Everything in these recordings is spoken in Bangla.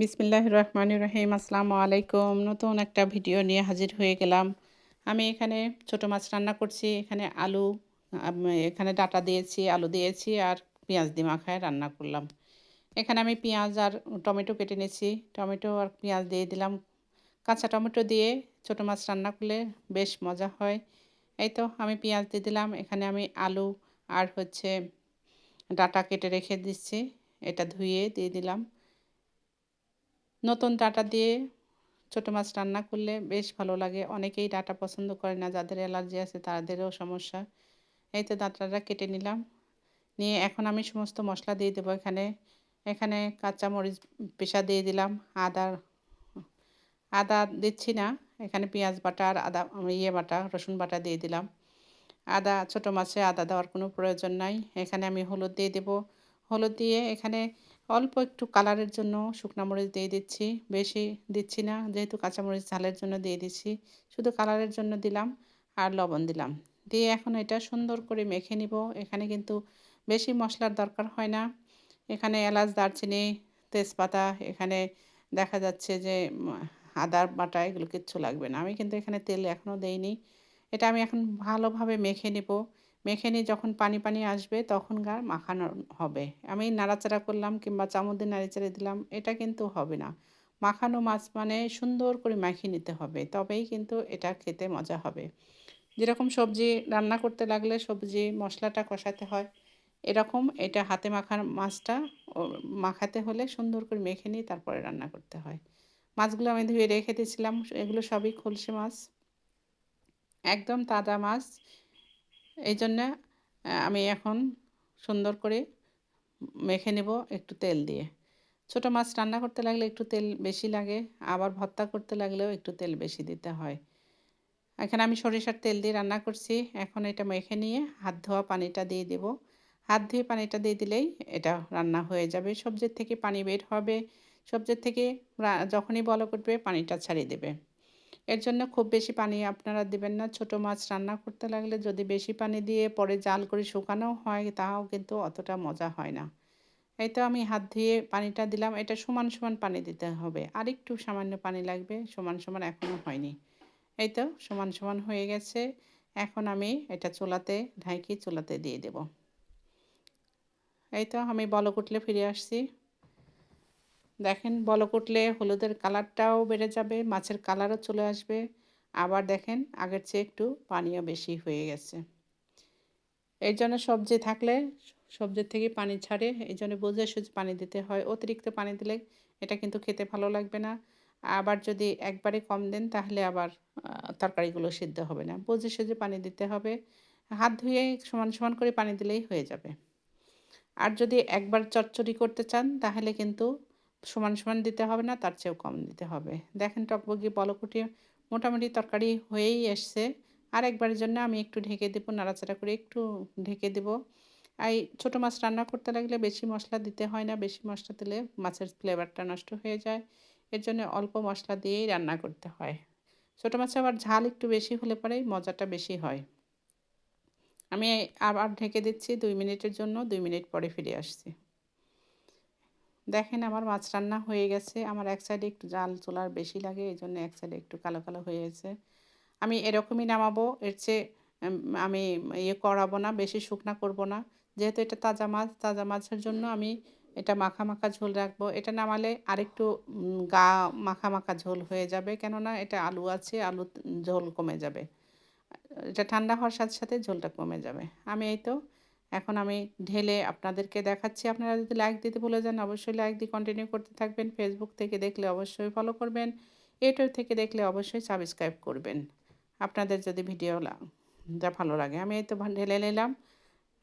বিসমিল্লাহ রহমান রহিম। আসসালামু আলাইকুম নতুন একটা ভিডিও নিয়ে হাজির হয়ে গেলাম। আমি এখানে ছোট মাছ রান্না করছি। এখানে আলু এখানে ডাটা দিয়েছি, আলু দিয়েছি আর পেঁয়াজ দিয়ে মাখায় রান্না করলাম। এখানে আমি পেঁয়াজ আর টমেটো কেটে নিয়েছি। টমেটো আর পেঁয়াজ দিয়ে দিলাম। কাঁচা টমেটো দিয়ে ছোট মাছ রান্না করলে বেশ মজা হয়। এই তো আমি পেঁয়াজ দিয়ে দিলাম। এখানে আমি আলু আর হচ্ছে ডাটা কেটে রেখে দিচ্ছি। এটা ধুয়ে দিয়ে দিলাম। নতুন ডাটা দিয়ে ছোটো মাছ রান্না করলে বেশ ভালো লাগে। অনেকেই ডাটা পছন্দ করে না, যাদের অ্যালার্জি আছে তাদেরও সমস্যা। এই তো ডাটাটা কেটে নিলাম। নিয়ে এখন আমি সমস্ত মশলা দিয়ে দেবো এখানে। এখানে কাঁচা মরিচ পেশা দিয়ে দিলাম, আদা আদা দিচ্ছি না। এখানে পেঁয়াজ বাটা আর আদা ইয়ে বাটা, রসুন বাটা দিয়ে দিলাম। আদা, ছোটো মাছে আদা দেওয়ার কোনো প্রয়োজন নাই। এখানে আমি হলুদ দিয়ে দেবো। হলুদ দিয়ে এখানে অল্প একটু কালারের জন্য শুকনা মরিচ দিয়ে দিচ্ছি। বেশি দিচ্ছি না, যেহেতু কাঁচামরিচ ঝালের জন্য দিয়ে দিচ্ছি। শুধু কালারের জন্য দিলাম আর লবণ দিলাম। দিয়ে এখন এটা সুন্দর করে মেখে নিব। এখানে কিন্তু বেশি মশলার দরকার হয় না। এখানে এলাচ, দারচিনি, তেজপাতা, এখানে দেখা যাচ্ছে যে আদার বাটা এগুলো কিচ্ছু লাগবে না। আমি কিন্তু এখানে তেল এখনও দেইনি। এটা আমি এখন ভালোভাবে মেখে নেব। মেখে নিয়ে যখন পানি পানি আসবে তখন গা মাখানো হবে। আমি নাড়াচাড়া করলাম কিংবা চামচ দিয়ে নাড়িচাড়ে দিলাম, এটা কিন্তু হবে না। মাখানো মাছ মানে সুন্দর করে মাখিয়ে নিতে হবে, তবেই কিন্তু এটা খেতে মজা হবে। যেরকম সবজি রান্না করতে লাগলে সবজি মশলাটা কষাতে হয়, এরকম এটা হাতে মাখার মাছটা মাখাতে হলে সুন্দর করে মেখে নিয়ে তারপরে রান্না করতে হয়। মাছগুলো আমি ধুয়ে রেখে দিয়েছিলাম, এগুলো সবই খলসে মাছ, একদম তাজা মাছ। এই জন্যে আমি এখন সুন্দর করে মেখে নেব একটু তেল দিয়ে। ছোটো মাছ রান্না করতে লাগলে একটু তেল বেশি লাগে, আবার ভর্তা করতে লাগলেও একটু তেল বেশি দিতে হয়। এখানে আমি সরিষার তেল দিয়ে রান্না করছি, এখন এটা মেখে নিয়ে হাত ধোয়া পানিটা দিয়ে দেব। হাত ধুয়ে পানিটা দিয়ে দিলেই এটা রান্না হয়ে যাবে। সবজির থেকে পানি বের হবে, সবজির থেকে যখনই বলো করবে পানিটা ছাড়িয়ে দেবে। এর জন্য খুব বেশি পানি আপনারা দেবেন না। ছোট মাছ রান্না করতে লাগলে যদি বেশি পানি দিয়ে পরে জাল করে শুকানো হয়, তাও কিন্তু অতটা মজা হয় না। এই তো আমি হাত ধুয়ে পানিটা দিলাম। এটা সমান সমান পানি দিতে হবে। আর একটু সামান্য পানি লাগবে। সমান সমান এখনও হয়নি। এই তো সমান সমান হয়ে গেছে। এখন আমি এটা চোলাতে, ঢাইকি চোলাতে দিয়ে দেব। এই তো আমি বলক উঠলে ফিরে আসছি। দেখেন বলক উঠলে হলুদের কালারটাও বেড়ে যাবে, মাছের কালারও চলে আসবে। আবার দেখেন আগের চেয়ে একটু পানিও বেশি হয়ে গেছে। এই জন্য সবজি থাকলে সবজির থেকে পানি ছাড়ে, এই জন্য বুঝে সুঝে পানি দিতে হয়। অতিরিক্ত পানি দিলে এটা কিন্তু খেতে ভালো লাগবে না। আবার যদি একবারে কম দেন তাহলে আবার তরকারিগুলো সিদ্ধ হবে না। বুঝে সুঝে পানি দিতে হবে। হাত ধুয়ে সমান সমান করে পানি দিলেই হয়ে যাবে। আর যদি একবার চচ্চড়ি করতে চান তাহলে কিন্তু সমান সমান দিতে হবে না, তার চেয়েও কম দিতে হবে। দেখেন টকবগি বলকুটি মোটামুটি তরকারি হয়েই এসছে। আর একবারের জন্য আমি একটু ঢেকে দেবো, নাড়াচাড়া করে একটু ঢেকে দেবো। এই ছোটো মাছ রান্না করতে লাগলে বেশি মশলা দিতে হয় না, বেশি মশলা দিলে মাছের ফ্লেভারটা নষ্ট হয়ে যায়। এর জন্য অল্প মশলা দিয়েই রান্না করতে হয়। ছোটো মাছে আবার ঝাল একটু বেশি হলে পরেই মজাটা বেশি হয়। আমি আবার ঢেকে দিচ্ছি, দুই মিনিটের জন্য, দুই মিনিট পরে ফিরে আসছি। দেখেন আমার মাছ রান্না হয়ে গেছে। আমার এক সাইডে একটু জাল চোলার বেশি লাগে এই জন্য এক সাইডে একটু কালো কালো হয়ে গেছে। আমি এরকমই নামাবো, এর চেয়ে আমি ইয়ে করাবো না, বেশি শুকনা করব না। যেহেতু এটা তাজা মাছ, তাজা মাছের জন্য আমি এটা মাখা মাখা ঝোল রাখব। এটা নামালে আরেকটু গা মাখা মাখা ঝোল হয়ে যাবে, কেননা এটা আলু আছে, আলু ঝোল কমে যাবে। এটা ঠান্ডা হওয়ার সাথে সাথে ঝোলটা কমে যাবে। আমি এই তো এখন আমি ঢেলে আপনাদেরকে দেখাচ্ছি। আপনারা যদি লাইক দিতে ভুলে যান, অবশ্যই লাইক দিয়ে কন্টিনিউ করতে থাকবেন। ফেসবুক থেকে দেখলে অবশ্যই ফলো করবেন। ইউটিউব থেকে দেখলে অবশ্যই সাবস্ক্রাইব করবেন। আপনাদের যদি ভিডিও যা ভালো লাগে, আমি এই তো ঢেলে নিলাম।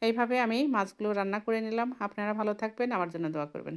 এইভাবে আমি মাছগুলো রান্না করে নিলাম। আপনারা ভালো থাকবেন। আমার জন্য দোয়া করবেন।